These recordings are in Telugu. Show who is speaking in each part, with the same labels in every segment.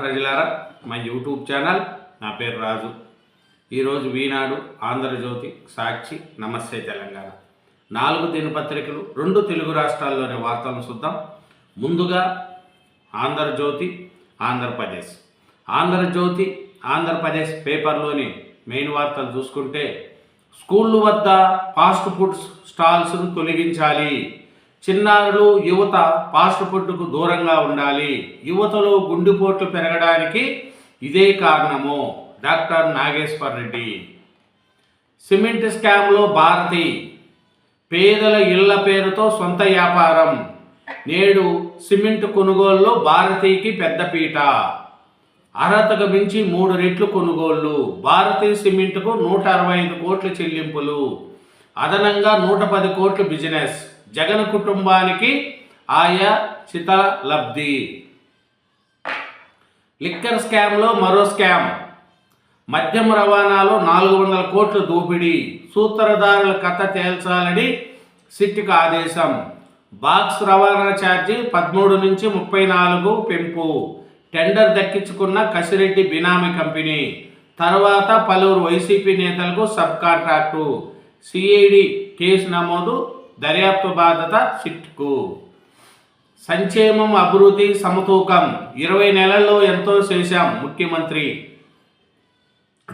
Speaker 1: ప్రజలారా మా యూట్యూబ్ ఛానల్ నా పేరు రాజు. ఈరోజు వీనాడు ఆంధ్రజ్యోతి సాక్షి నమస్తే తెలంగాణ. నాలుగు దినపత్రికలు రెండు తెలుగు రాష్ట్రాల్లోని వార్తలను చూద్దాం. ముందుగా ఆంధ్రజ్యోతి ఆంధ్రప్రదేశ్. ఆంధ్రజ్యోతి ఆంధ్రప్రదేశ్ పేపర్లోని మెయిన్ వార్తలు చూసుకుంటే స్కూళ్ళు వద్ద ఫాస్ట్ ఫుడ్ స్టాల్స్ను తొలగించాలి. చిన్నారులు యువత ఫాస్ట్ ఫుడ్కు దూరంగా ఉండాలి. యువతలో గుండెపోట్లు పెరగడానికి ఇదే కారణము. డాక్టర్ నాగేశ్వర్ రెడ్డి. సిమెంట్ స్కామ్లో భారతి. పేదల ఇళ్ళ పేరుతో సొంత వ్యాపారం. నేడు సిమెంట్ కొనుగోలులో భారతీకి పెద్దపీట అర్హతకు మించి మూడు రెట్లు కొనుగోళ్ళు భారతీయ సిమెంట్కు నూట అరవై ఐదు కోట్ల చెల్లింపులు. అదనంగా నూట పది కోట్లు బిజినెస్. జగన్ కుటుంబానికి ఆయా చిత లబ్ధి లిక్కర్ స్కామ్లో మరో స్కామ్. మద్యం రవాణాలో నాలుగు వందల కోట్ల దోపిడీ. సూత్రధారుల కథ తేల్చాలని సిట్కి ఆదేశం. బాక్స్ రవాణా ఛార్జీ పదమూడు నుంచి ముప్పై నాలుగు పెంపు. టెండర్ దక్కించుకున్న కసిరెడ్డి బినామీ కంపెనీ. తర్వాత పలువురు వైసీపీ నేతలకు సబ్ కాంట్రాక్టు. సిఐడి కేసు నమోదు. దర్యాప్తు బాధ్యత సిట్కు. సంక్షేమం అభివృద్ధి సమతూకం ఇరవై నెలల్లో ఎంతో చేశాం ముఖ్యమంత్రి.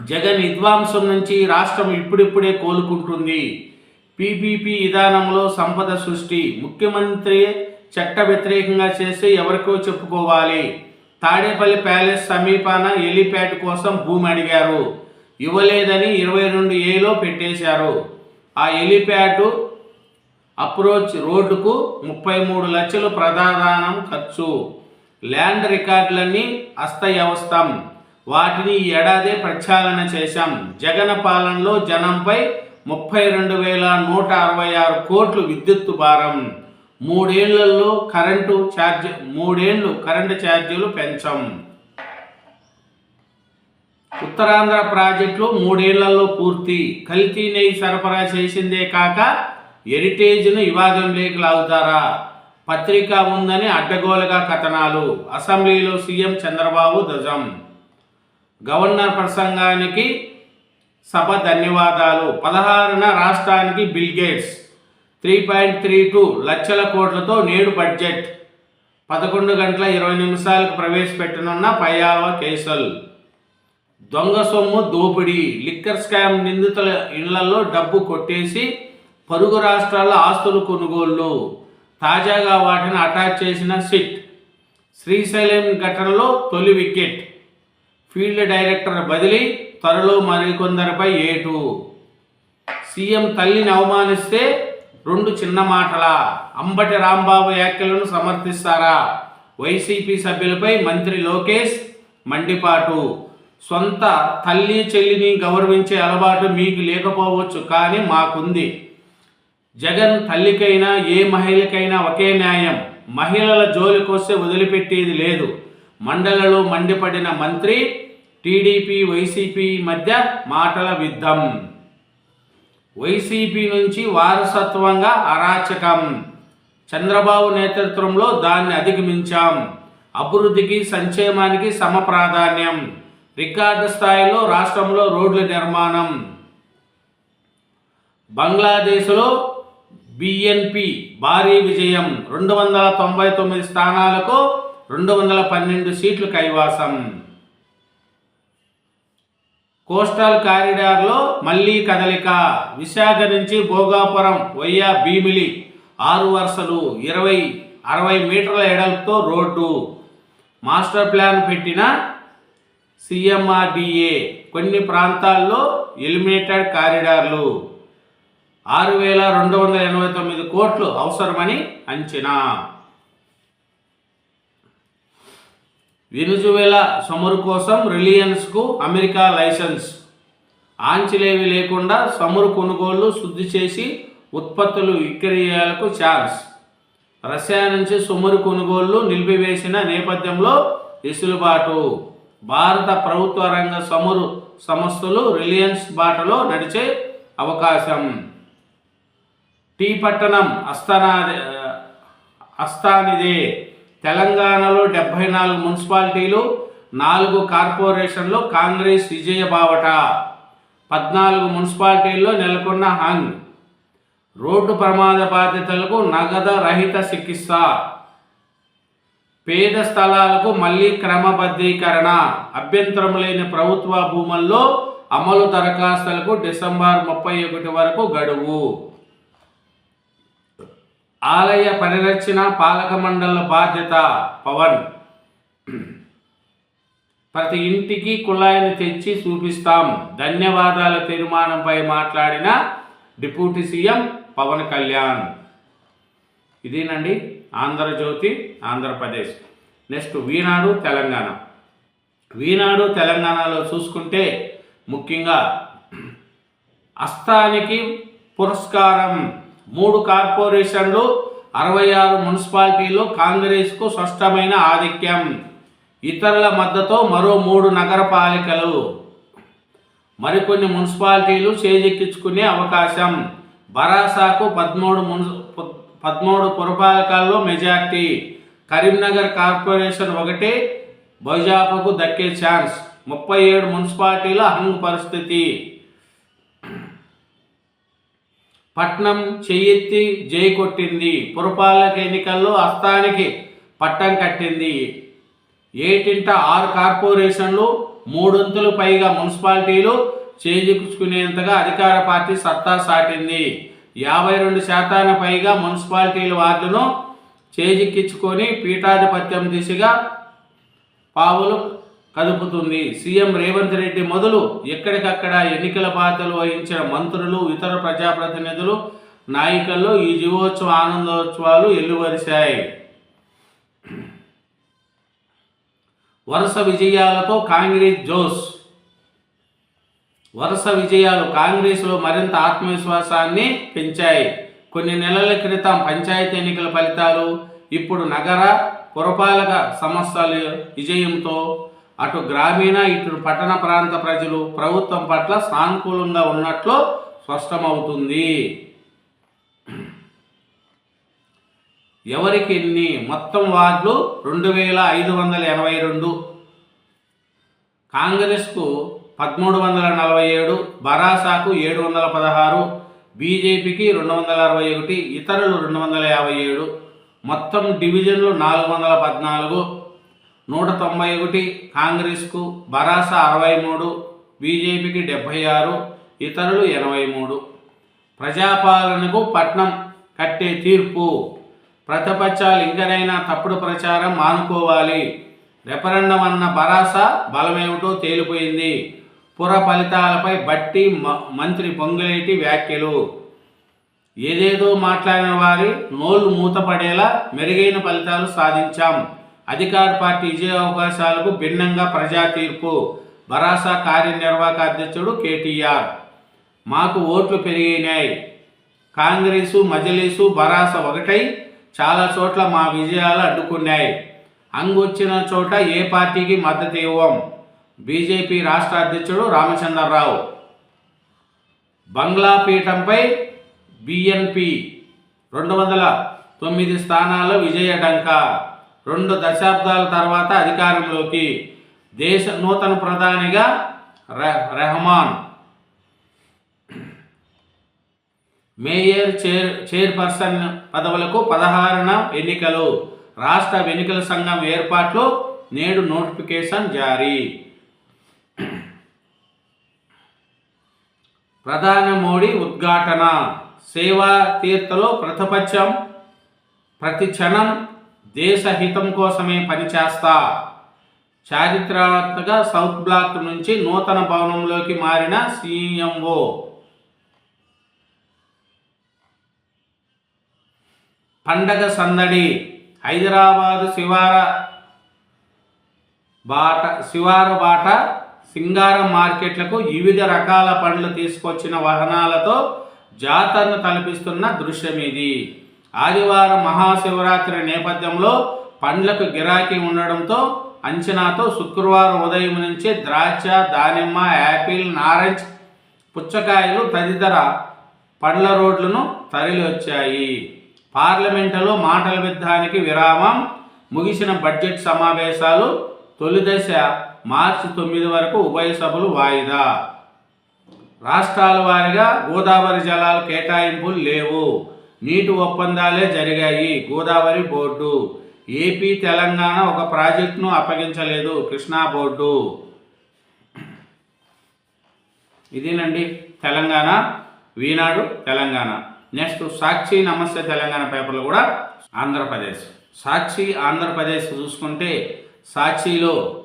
Speaker 1: జగన్ విద్వాంసం నుంచి రాష్ట్రం ఇప్పుడిప్పుడే కోలుకుంటుంది. పీపీపీ విధానంలో సంపద సృష్టి ముఖ్యమంత్రి చట్ట వ్యతిరేకంగా చేసి ఎవరికో చెప్పుకోవాలి. తాడేపల్లి ప్యాలెస్ సమీపాన ఎలిప్యాడ్ కోసం భూమి అడిగారు. ఇవ్వలేదని ఇరవై రెండు ఏలో పెట్టేశారు. ఆ ఎలిప్యాడ్ అప్రోచ్ రోడ్డుకు ముప్పై మూడు లక్షలు ప్రధానం ఖర్చు. ల్యాండ్ రికార్డులన్నీ అస్తవ్యవస్థం వాటిని ఈ ఏడాదే ప్రక్షాళన చేశాం. జగన్ పాలనలో జనంపై ముప్పై రెండు వేల నూట అరవై ఆరు కోట్లు విద్యుత్తు భారం. మూడేళ్ళలో కరెంటు ఛార్జ్ మూడేళ్ళు కరెంటు ఛార్జీలు పెంచాం. ఉత్తరాంధ్ర ప్రాజెక్టులు మూడేళ్ళలో పూర్తి. కల్తీ నెయ్యి సరఫరా చేసిందే కాక హెరిటేజ్ను వివాదంలోకి లాగుతారా పత్రిక ఉందని అడ్డగోలుగా కథనాలు. అసెంబ్లీలో సీఎం చంద్రబాబు ధ్వజం. గవర్నర్ ప్రసంగానికి సభ ధన్యవాదాలు. పదహారున రాష్ట్రానికి Bill Gates. Three point three two లక్షల కోట్లతో నేడు బడ్జెట్. పదకొండు గంటల ఇరవై నిమిషాలకు ప్రవేశపెట్టనున్న పయ్యావ కేసల్. దొంగ సొమ్ము దోపిడీ. లిక్కర్ స్కామ్ నిందితుల ఇళ్ళలో డబ్బు కొట్టేసి పరుగు రాష్ట్రాల ఆస్తులు కొనుగోళ్ళు తాజాగా వాటిని అటాచ్ చేసిన సిట్ శ్రీశైలం ఘటనలో తొలి వికెట్. ఫీల్డ్ డైరెక్టర్ బదిలీ త్వరలో మరికొందరిపై ఏటు. సీఎం తల్లిని అవమానిస్తే రెండు చిన్న మాటల. అంబటి రాంబాబు వ్యాఖ్యలను సమర్థిస్తారా? వైసీపీ సభ్యులపై మంత్రి లోకేష్ మండిపాటు. సొంత తల్లి చెల్లిని గౌరవించే అలవాటు మీకు లేకపోవచ్చు కానీ మాకుంది. జగన్ తల్లికైనా ఏ మహిళకైనా ఒకే న్యాయం. మహిళల జోలికొస్తే వదిలిపెట్టేది లేదు. మండలలో మండిపడిన మంత్రి టీడీపీ వైసీపీ మధ్య మాటల యుద్ధం. వైసీపీ నుంచి వారసత్వంగా అరాచకం. చంద్రబాబు నేతృత్వంలో దాన్ని అధిగమించాం. అభివృద్ధికి సంక్షేమానికి సమ ప్రాధాన్యం. రికార్డు స్థాయిలో రాష్ట్రంలో రోడ్ల నిర్మాణం. బంగ్లాదేశ్లో బిఎన్పి భారీ విజయం. రెండు వందల తొంభై తొమ్మిది స్థానాలకు రెండు వందల పన్నెండు సీట్లు కైవాసం. కోస్టల్ కారిడార్లో మళ్ళీ కదలిక. విశాఖ నుంచి భోగాపురం వయ్యా భీమిలి ఆరు వరుసలు ఇరవై అరవై మీటర్ల ఎడల్పుతో రోడ్డు. మాస్టర్ ప్లాన్ పెట్టిన సిఎంఆర్డిఏ కొన్ని ప్రాంతాల్లో ఎలిమినేటెడ్ కారిడార్లు. ఆరు వేల రెండు వందల ఎనభై తొమ్మిది కోట్లు అవసరమని అంచనా. వెనుజువేలా చమురు కోసం రిలయన్స్కు అమెరికా లైసెన్స్. ఆంచలేవి లేకుండా చమురు కొనుగోళ్ళు శుద్ధి చేసి ఉత్పత్తులు విక్రయాలకు ఛాన్స్. రష్యా నుంచి చమురు కొనుగోళ్ళు నిలిపివేసిన నేపథ్యంలో వెసులుబాటు. భారత ప్రభుత్వ రంగ చమురు సంస్థలు రిలయన్స్ బాటలో నడిచే అవకాశం. టీ పట్టణం అస్తానా అస్తానిదే. తెలంగాణలో డెబ్బై నాలుగు మున్సిపాలిటీలు నాలుగు కార్పొరేషన్లు కాంగ్రెస్ విజయ బావట. పద్నాలుగు మున్సిపాలిటీల్లో నెలకొన్న హంగ్. రోడ్డు ప్రమాద బాధితులకు నగద రహిత చికిత్స. పేద స్థలాలకు మళ్ళీ క్రమబద్ధీకరణ. అభ్యంతరం లేని ప్రభుత్వ భూముల్లో అమలు దరఖాస్తులకు డిసెంబర్ ముప్పై ఒకటి వరకు గడువు. ఆలయ పరిరక్షణ పాలక మండల బాధ్యత పవన్. ప్రతి ఇంటికి కుళాయిని తెచ్చి చూపిస్తాం. ధన్యవాదాల తీర్మానంపై మాట్లాడిన డిప్యూటీ సీఎం పవన్ కళ్యాణ్. ఇదేనండి ఆంధ్రజ్యోతి ఆంధ్రప్రదేశ్. నెక్స్ట్ వీనాడు తెలంగాణ. వీనాడు తెలంగాణలో చూసుకుంటే ముఖ్యంగా అస్తానికి పురస్కారం మూడు కార్పొరేషన్లు అరవై ఆరు మున్సిపాలిటీలు కాంగ్రెస్కు స్పష్టమైన ఆధిక్యం. ఇతరుల మద్దతు మరో మూడు నగరపాలికలు. మరికొన్ని మున్సిపాలిటీలు చేజెక్కించుకునే అవకాశం. బరాసాకు పదమూడు మున్సి పదమూడు పురపాలకాల్లో మెజార్టీ. కరీంనగర్ కార్పొరేషన్ ఒకటి బైజాపుకు దక్కే ఛాన్స్. ముప్పై ఏడు మున్సిపాలిటీల హంగ్ పరిస్థితి. పట్నం చెయ్యెత్తి జై కొట్టింది. పురపాలక ఎన్నికల్లో అస్తానికి పట్టం కట్టింది. ఏటింట ఆరు కార్పొరేషన్లు మూడొంతులు పైగా మున్సిపాలిటీలు చేజిక్చుకునేంతగా అధికార పార్టీ సత్తా సాటింది. యాభై రెండు శాతాన పైగా మున్సిపాలిటీల వార్డును చేజిక్కించుకొని పీఠాధిపత్యం దిశగా పావులు కదుపుతుంది. సీఎం రేవంత్ రెడ్డి మొదలు ఎక్కడికక్కడ ఎన్నికల బాధ్యతలు వహించిన మంత్రులు ఇతర ప్రజాప్రతినిధులు నాయకుల్లో ఈ జీవోత్సవ ఆనందోత్సవాలు ఎల్లువరిశాయి. వరుస విజయాలతో కాంగ్రెస్ జోస్. వరుస విజయాలు కాంగ్రెస్లో మరింత ఆత్మవిశ్వాసాన్ని పెంచాయి. కొన్ని నెలల క్రితం పంచాయతీ ఎన్నికల ఫలితాలు ఇప్పుడు నగర పురపాలక సంస్థల విజయంతో అటు గ్రామీణ ఇటు పట్టణ ప్రాంత ప్రజలు ప్రభుత్వం పట్ల సానుకూలంగా ఉన్నట్లు స్పష్టమవుతుంది. ఎవరికి ఎన్ని? మొత్తం వార్డులు రెండు వేల ఐదు వందల ఎనభై రెండు. కాంగ్రెస్కు పదమూడు వందల నలభై ఏడు బరాసాకు ఏడు వందల పదహారు బీజేపీకి రెండు వందల అరవై ఒకటి ఇతరులు రెండు వందల యాభై ఏడు. మొత్తం డివిజన్లు నాలుగు వందల పద్నాలుగు. నూట తొంభై ఒకటి కాంగ్రెస్కు బరాసా అరవై మూడు బీజేపీకి డెబ్భై ఆరు ఇతరులు ఎనభై మూడు. ప్రజాపాలనకు పట్నం కట్టే తీర్పు. ప్రతిపక్షాలు ఇంకనైనా తప్పుడు ప్రచారం మానుకోవాలి. రెఫరెండం అన్న భరాస బలమేమిటో తేలిపోయింది. పుర ఫలితాలపై బట్టి మంత్రి పొంగులేటి వ్యాఖ్యలు. ఏదేదో మాట్లాడిన వారి నోళ్ళు మూతపడేలా మెరుగైన ఫలితాలు సాధించాం. అధికార పార్టీ విజయ అవకాశాలకు భిన్నంగా ప్రజా తీర్పు. భరాసా కార్యనిర్వాహక అధ్యక్షుడు కేటీఆర్. మాకు ఓట్లు పెరిగినాయి. కాంగ్రెసు మజలీసు భరాస ఒకటై చాలా చోట్ల మా విజయాలు అడ్డుకున్నాయి. అంగొచ్చిన చోట ఏ పార్టీకి మద్దతు ఇవ్వం? బీజేపీ రాష్ట్ర అధ్యక్షుడు రామచంద్రరావు. బంగ్లా పీఠంపై బిఎన్పి రెండు వందల తొమ్మిది స్థానాల్లో విజయ డంక. రెండు దశాబ్దాల తర్వాత అధికారంలోకి దేశ నూతన ప్రధానిగా రెహమాన్. మేయర్ చైర్ చైర్పర్సన్ పదవులకు పదహారున ఎన్నికలు రాష్ట్ర ఎన్నికల సంఘం ఏర్పాట్లు నేడు నోటిఫికేషన్ జారీ. ప్రధాని మోడీ ఉద్ఘాటన. సేవా తీర్థలో ప్రతిపక్షం ప్రతి క్షణం దేశ హితం కోసమే పనిచేస్తా చారిత్రాత్మక సౌత్ బ్లాక్ నుంచి నూతన భవనంలోకి మారిన సీఎంఓ. పండగ సందడి హైదరాబాదు శివార బాట శివార బాట సింగారం మార్కెట్లకు వివిధ రకాల పండ్లు తీసుకొచ్చిన వాహనాలతో జాతరను తలపిస్తున్న దృశ్యం ఇది ఆదివారం మహాశివరాత్రి నేపథ్యంలో పండ్లకు గిరాకీ ఉండడంతో అంచనాతో శుక్రవారం ఉదయం నుంచి ద్రాక్ష దానిమ్మ యాపిల్ నారెంజ్ పుచ్చకాయలు తదితర పండ్ల రోడ్లను తరలి వచ్చాయి. పార్లమెంటులో మాటల యుద్ధానికి విరామం ముగిసిన బడ్జెట్ సమావేశాలు తొలి దశ మార్చి తొమ్మిది వరకు ఉభయ సభలు వాయిదా. రాష్ట్రాల వారీగా గోదావరి జలాల కేటాయింపులు లేవు. నీటి ఒప్పందాలే జరిగాయి. గోదావరి బోర్డు. ఏపీ తెలంగాణ ఒక ప్రాజెక్టును అప్పగించలేదు. కృష్ణా బోర్డు. ఇదేనండి తెలంగాణ వీనాడు తెలంగాణ. నెక్స్ట్ సాక్షి నమస్తే తెలంగాణ పేపర్లు కూడా ఆంధ్రప్రదేశ్. సాక్షి ఆంధ్రప్రదేశ్ చూసుకుంటే సాక్షిలో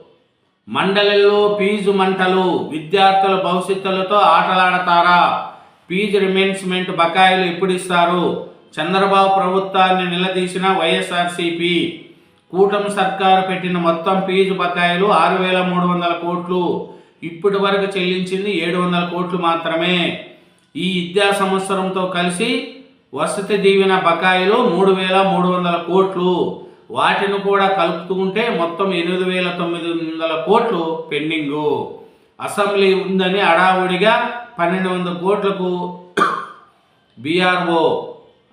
Speaker 1: మండలిలో ఫీజు మంటలు విద్యార్థుల భవిష్యత్తులతో ఆటలాడతారా? ఫీజు రిమెన్స్మెంట్ బకాయిలు ఎప్పుడు ఇస్తారు? చంద్రబాబు ప్రభుత్వాన్ని నిలదీసిన వైఎస్ఆర్సీపీ. కూటమి సర్కారు పెట్టిన మొత్తం ఫీజు బకాయిలు ఆరు వేల మూడు వందల కోట్లు. ఇప్పటి వరకు చెల్లించింది ఏడు వందల కోట్లు మాత్రమే. ఈ విద్యా సంవత్సరంతో కలిసి వసతి దీవెన బకాయిలు మూడు వేల మూడు వందల కోట్లు. వాటిని కూడా కలుపుతుంటే మొత్తం ఎనిమిది వేల తొమ్మిది వందల కోట్లు పెండింగు. అసెంబ్లీ ఉందని అడావుడిగా పన్నెండు వందల కోట్లకు బీఆర్ఓ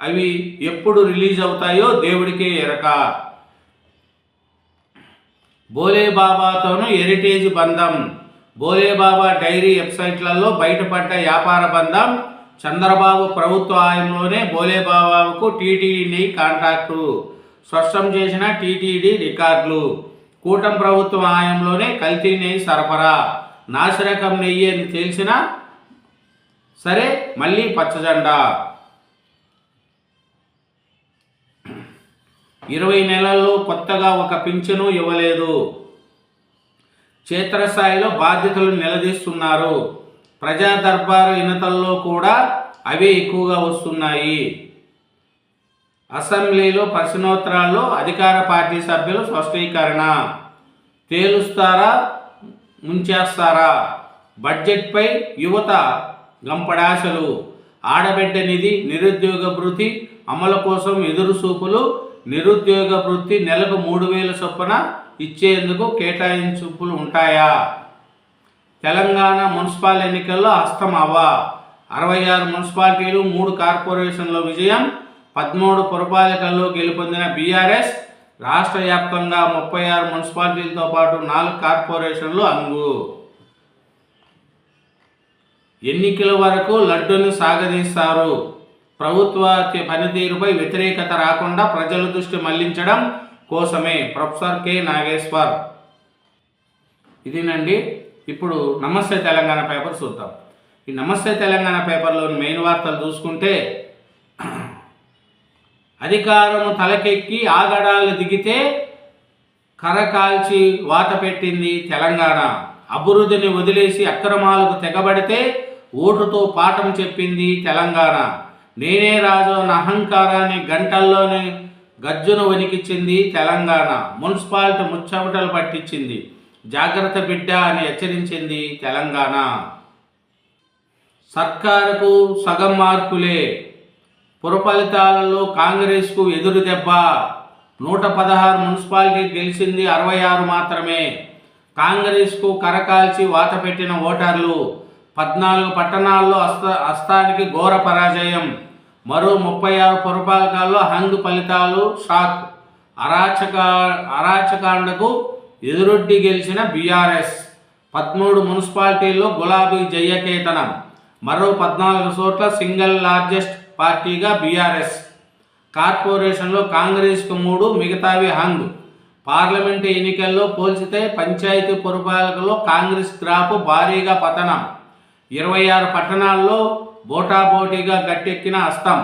Speaker 1: అవి ఎప్పుడు రిలీజ్ అవుతాయో దేవుడికే ఎరక. బోలేబాబాతోనూ హెరిటేజ్ బంధం. బోలేబాబా డైరీ వెబ్సైట్లలో బయటపడ్డ వ్యాపార బంధం. చంద్రబాబు ప్రభుత్వ ఆయంలోనే బోలేబాబాకు టీటీడీని టీటీడీ కాంట్రాక్టు. స్పష్టం చేసిన టీటీడీ రికార్డులు. కూటమి ప్రభుత్వ ఆయంలోనే కల్తీ నెయ్యి సరఫరా. నాసిరకం నెయ్యి అని తెలిసినా సరే మళ్ళీ పచ్చజెండా. ఇరవై నెలల్లో కొత్తగా ఒక పింఛను ఇవ్వలేదు. క్షేత్రస్థాయిలో బాధ్యతలు నిలదీస్తున్నారు. ప్రజా దర్బారు ఇనతల్లో కూడా అవే ఎక్కువగా వస్తున్నాయి. అసెంబ్లీలో ప్రశ్నోత్తరాల్లో అధికార పార్టీ సభ్యులు స్పష్టీకరణ. తేలుస్తారా? ముంచేస్తారా? బడ్జెట్పై యువత గంపడాశలు. ఆడబిడ్డ నిధి నిరుద్యోగ భృతి అమలు కోసం ఎదురు చూపులు నిరుద్యోగ వృత్తి నెలకు మూడు వేల చొప్పున ఇచ్చేందుకు కేటాయించుపులు ఉంటాయా? తెలంగాణ మున్సిపల్ ఎన్నికల్లో హస్తం అరవై ఆరు మున్సిపాలిటీలు మూడు కార్పొరేషన్ల విజయం పదమూడు పురపాలికల్లో గెలుపొందిన బీఆర్ఎస్ రాష్ట్ర వ్యాప్తంగా ముప్పై ఆరు మున్సిపాలిటీలతో పాటు నాలుగు కార్పొరేషన్లు అంగు. ఎన్నికల వరకు లడ్డూను సాగదీస్తారు. ప్రభుత్వ పనితీరుపై వ్యతిరేకత రాకుండా ప్రజల దృష్టి మళ్ళించడం కోసమే. Professor K Nageshwar. ఇదేనండి. ఇప్పుడు నమస్తే తెలంగాణ పేపర్ చూద్దాం. ఈ నమస్తే తెలంగాణ పేపర్లోని మెయిన్ వార్తలు చూసుకుంటే అధికారము తలకెక్కి ఆగడాలు దిగితే కరకాల్చి వాత పెట్టింది తెలంగాణ. అభివృద్ధిని వదిలేసి అక్రమాలకు తెగబడితే ఓటుతో పాఠం చెప్పింది తెలంగాణ. నేనే రాజు అన్న అహంకారాన్ని గంటల్లోనే గజ్జును వణికిచ్చింది తెలంగాణ. మున్సిపాలిటీ ముచ్చమటలు పట్టించింది. జాగ్రత్త బిడ్డ అని హెచ్చరించింది తెలంగాణ. సర్కారుకు సగం మార్కులే. పుర ఫలితాలలో కాంగ్రెస్కు ఎదురు దెబ్బ. నూట పదహారు మున్సిపాలిటీ గెలిచింది అరవై ఆరు మాత్రమే. కాంగ్రెస్కు కరకాల్చి వాత పెట్టిన ఓటర్లు పద్నాలుగు పట్టణాల్లో అస్త అస్తానికి ఘోర పరాజయం. మరో ముప్పై ఆరు పురపాలకాల్లో హంగ్ ఫలితాలు షాక్. అరాచక అరాచకాండకు ఎదురొడ్డి గెలిచిన బీఆర్ఎస్. పదమూడు మున్సిపాలిటీల్లో గులాబీ జయకేతనం. మరో పద్నాలుగు చోట్ల సింగిల్ లార్జెస్ట్ పార్టీగా బీఆర్ఎస్. కార్పొరేషన్లో కాంగ్రెస్కు మూడు మిగతావి హంగ్. పార్లమెంటు ఎన్నికల్లో పోల్చితే పంచాయతీ పురపాలకలో కాంగ్రెస్ గ్రాఫ్ భారీగా పతనం. ఇరవై ఆరు పట్టణాల్లో బోటాబోటీగా గట్టెక్కిన అస్తం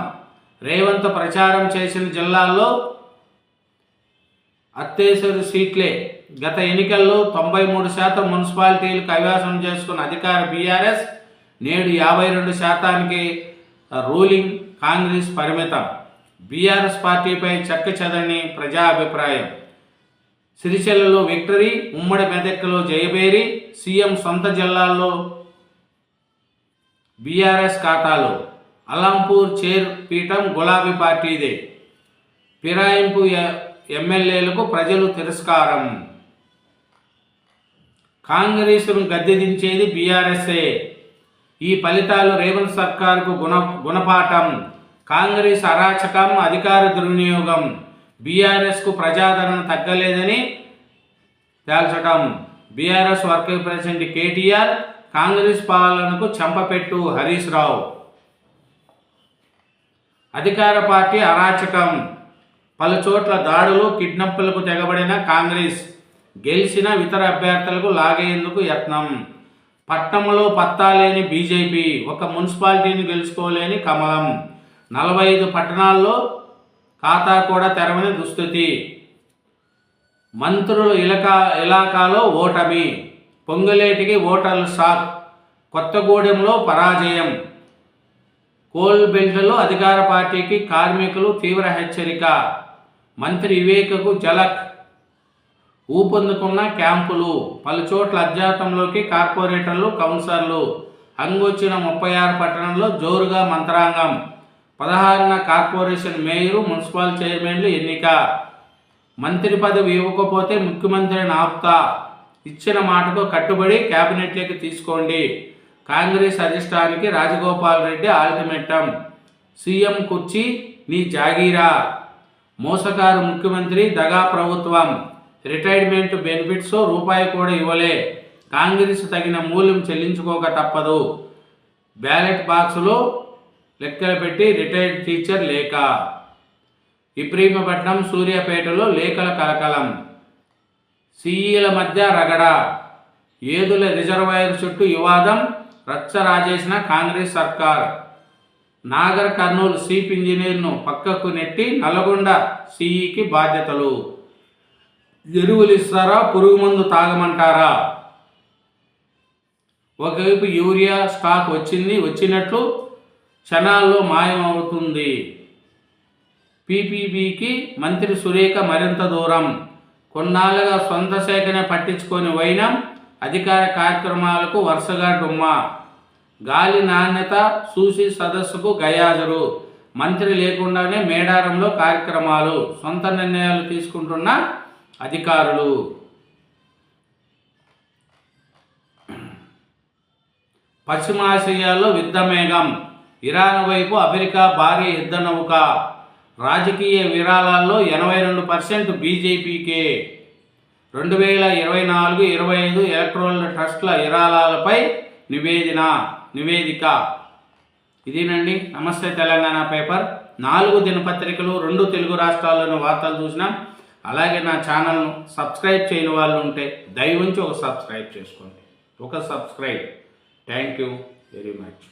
Speaker 1: రేవంత్ ప్రచారం చేసిన జిల్లాల్లో అత్తేసరి సీట్లే. గత ఎన్నికల్లో తొంభై మూడు శాతం మున్సిపాలిటీలు కైవాసం చేసుకున్న అధికార బీఆర్ఎస్ నేడు యాభై రెండు శాతానికి రూలింగ్ కాంగ్రెస్ పరిమితం. బీఆర్ఎస్ పార్టీపై చెక్క చెదని ప్రజా అభిప్రాయం సిరిచెల్లలో విక్టరీ ఉమ్మడి మెదక్లో జయబేరి సీఎం సొంత జిల్లాల్లో బీఆర్ఎస్ ఖాతాలో. అలంపూర్ చైర్ పీఠం గులాబీ పార్టీదే. ఫిరాయింపు ఎమ్మెల్యేలకు ప్రజలు తిరస్కారం. కాంగ్రెస్ను గద్దెదించేది బీఆర్ఎస్ఏ. ఈ ఫలితాలు రేవంత్ సర్కార్కు గుణ గుణపాఠం. కాంగ్రెస్ అరాచకం అధికార దుర్వినియోగం. బీఆర్ఎస్కు ప్రజాదరణ తగ్గలేదని తేల్చటం. BRS working president KTR Congress పాలనకు చెంపపెట్టు హరీష్ రావు. అధికార పార్టీ అరాచకం. పలు చోట్ల దాడులు కిడ్నప్పులకు తెగబడిన కాంగ్రెస్. గెలిచిన ఇతర అభ్యర్థులకు లాగేందుకు యత్నం. పట్టణంలో పత్తాలేని బీజేపీ ఒక మున్సిపాలిటీని గెలుచుకోలేని కమలం. నలభై ఐదు పట్టణాల్లో ఖాతా కూడా తెరవని దుస్థితి. మంత్రులు ఇలకా ఇలాకాలో ఓటమి. పొంగులేటికి ఓటర్లు షాక్. కొత్తగూడెంలో పరాజయం. కోల్ బెల్ట్లో అధికార పార్టీకి కార్మికులు తీవ్ర హెచ్చరిక. మంత్రి వివేకకు జలక్ ఊపందుకున్న క్యాంపులు పలు చోట్ల అధ్యాతంలోకి కార్పొరేటర్లు కౌన్సిలర్లు అంగొచ్చిన ముప్పై ఆరు పట్టణంలో జోరుగా మంత్రాంగం. పదహారున కార్పొరేషన్ మేయరు మున్సిపల్ చైర్మన్లు ఎన్నిక. మంత్రి పదవి ఇవ్వకపోతే ముఖ్యమంత్రిని ఆపుతా. ఇచ్చిన మాటకు కట్టుబడి క్యాబినెట్లోకి తీసుకోండి. కాంగ్రెస్ అధిష్టానికి రాజగోపాల్ రెడ్డి ఆల్టిమేటం. సీఎం కుర్చీ నీ జాగీరా. మోసకారు ముఖ్యమంత్రి దగా ప్రభుత్వం. రిటైర్మెంట్ బెనిఫిట్స్ రూపాయి కూడా ఇవ్వలే. కాంగ్రెస్ తగిన మూల్యం చెల్లించుకోక తప్పదు. బ్యాలెట్ బాక్సులు లెక్కలు పెట్టి రిటైర్డ్ టీచర్ లేక. ఇబ్రహీమపట్నం సూర్యాపేటలో లేఖల కలకలం. సీఈల మధ్య రగడ. ఏదుల రిజర్వాయర్ చుట్టూ వివాదం రచ్చ రాజేసిన కాంగ్రెస్ సర్కార్. నాగర్ కర్నూలు చీఫ్ ఇంజనీర్ను పక్కకు నెట్టి నల్గొండ సిఈకి బాధ్యతలు. ఎరువులు ఇస్తారా? పురుగు మందు తాగమంటారా? ఒకవైపు యూరియా స్టాక్ వచ్చింది వచ్చినట్లు క్షణాల్లో మాయమవుతుంది. పీపీబీకి మంత్రి సురేఖ మరింత దూరం. కొన్నాళ్ళుగా సొంత సేకరణ పట్టించుకొని వైనం అధికార కార్యక్రమాలకు వరుసగా డుమ్మా. గాలి నాణ్యత చూసి సదస్సుకు గయాజరు. మంత్రి లేకుండానే మేడారంలో కార్యక్రమాలు. సొంత నిర్ణయాలు తీసుకుంటున్న అధికారులు పశ్చిమాసియాలో యుద్ధమేఘం. ఇరాన్ వైపు అమెరికా భారీ యుద్ధ నౌక. రాజకీయ విరాళాల్లో ఎనభై రెండు పర్సెంట్ బీజేపీకే. రెండు వేల ఇరవై నాలుగు ఇరవై ఐదు ఎలక్ట్రోల్ ట్రస్ట్ల విరాళాలపై నివేదిన నివేదిక. ఇదేనండి. నమస్తే తెలంగాణ పేపర్. నాలుగు దినపత్రికలు రెండు తెలుగు రాష్ట్రాల్లోని వార్తలు చూసినాం. అలాగే నా ఛానల్ను సబ్స్క్రైబ్ చేయని వాళ్ళు ఉంటే దయవుంచి ఒక సబ్స్క్రైబ్ చేసుకోండి. ఒక subscribe. Thank you very much.